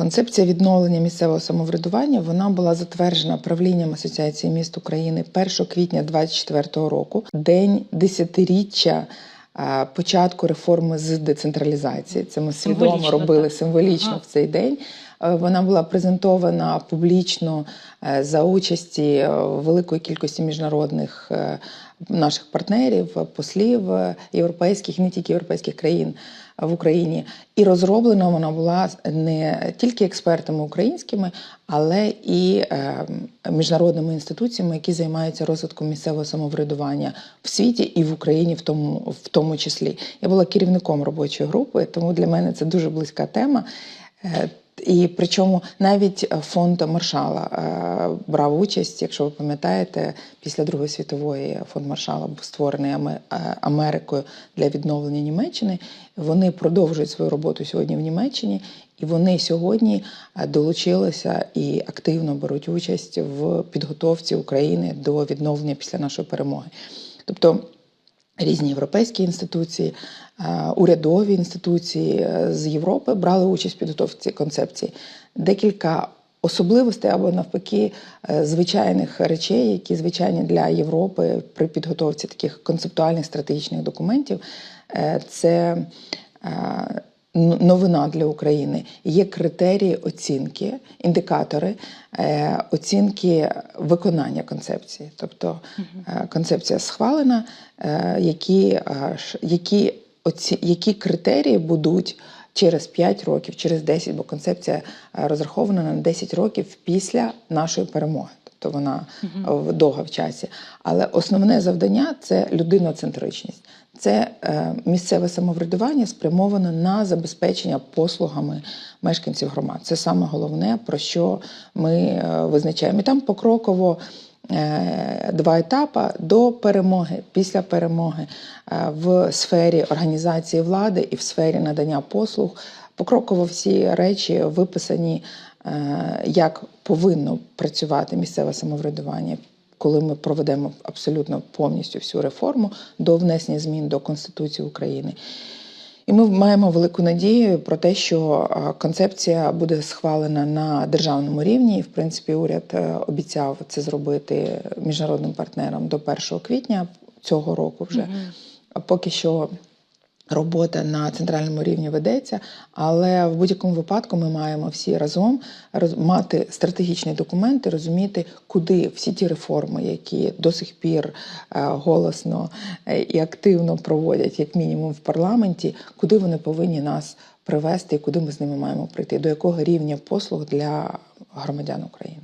Концепція відновлення місцевого самоврядування вона була затверджена правлінням Асоціації міст України 1 квітня 2024 року, день десятиріччя початку реформи з децентралізації. Це ми свідомо Символічно, робили так. символічно Ага. в цей день. Е, Вона була презентована публічно е, за участі е, великої кількості міжнародних наших партнерів, послів європейських, не тільки європейських країн в Україні. І розроблена вона була не тільки експертами українськими, але і міжнародними інституціями, які займаються розвитком місцевого самоврядування в світі і в Україні, в тому, в тому числі. Я була керівником робочої групи, тому для мене це дуже близька тема. І причому навіть фонд Маршала е, брав участь, якщо ви пам'ятаєте, після Другої світової фонд Маршала був створений е, Америкою для відновлення Німеччини. Вони продовжують свою роботу сьогодні в Німеччині, і вони сьогодні е, долучилися і активно беруть участь в підготовці України до відновлення після нашої перемоги. Тобто різні європейські інституції, е, урядові інституції е, з Європи брали участь в підготовці концепції. Декілька особливостей або навпаки е, звичайних речей, які звичайні для Європи при підготовці таких концептуальних стратегічних документів. Це новина для України. Є критерії оцінки, індикатори е, оцінки виконання концепції. Тобто е, концепція схвалена, е, які, які, оці, які критерії будуть. Через 5 років, через 10, бо концепція розрахована на 10 років після нашої перемоги. Тобто вона е, довга в часі. Але основне завдання це людиноцентричність. Це е, місцеве самоврядування спрямоване на забезпечення послугами мешканців громад. Це саме головне, про що ми е, визначаємо. І там покроково е, два етапи до перемоги, після перемоги е, в сфері організації влади і в сфері надання послуг. Покроково всі речі виписані, як повинно працювати місцеве самоврядування коли ми проведемо абсолютно повністю всю реформу до внесення змін до Конституції України. І ми маємо велику надію про те, що е, концепція буде схвалена на державному рівні. І, в принципі, уряд е, обіцяв це зробити міжнародним партнерам до 1 квітня цього року вже. А Поки що робота на центральному рівні ведеться, але в будь-якому випадку ми маємо всі разом мати стратегічні документи, розуміти, куди всі ті реформи, які до сих пір е, голосно е, і активно проводять, як мінімум в парламенті, куди вони повинні нас привести і куди ми з ними маємо прийти, до якого рівня послуг для громадян України.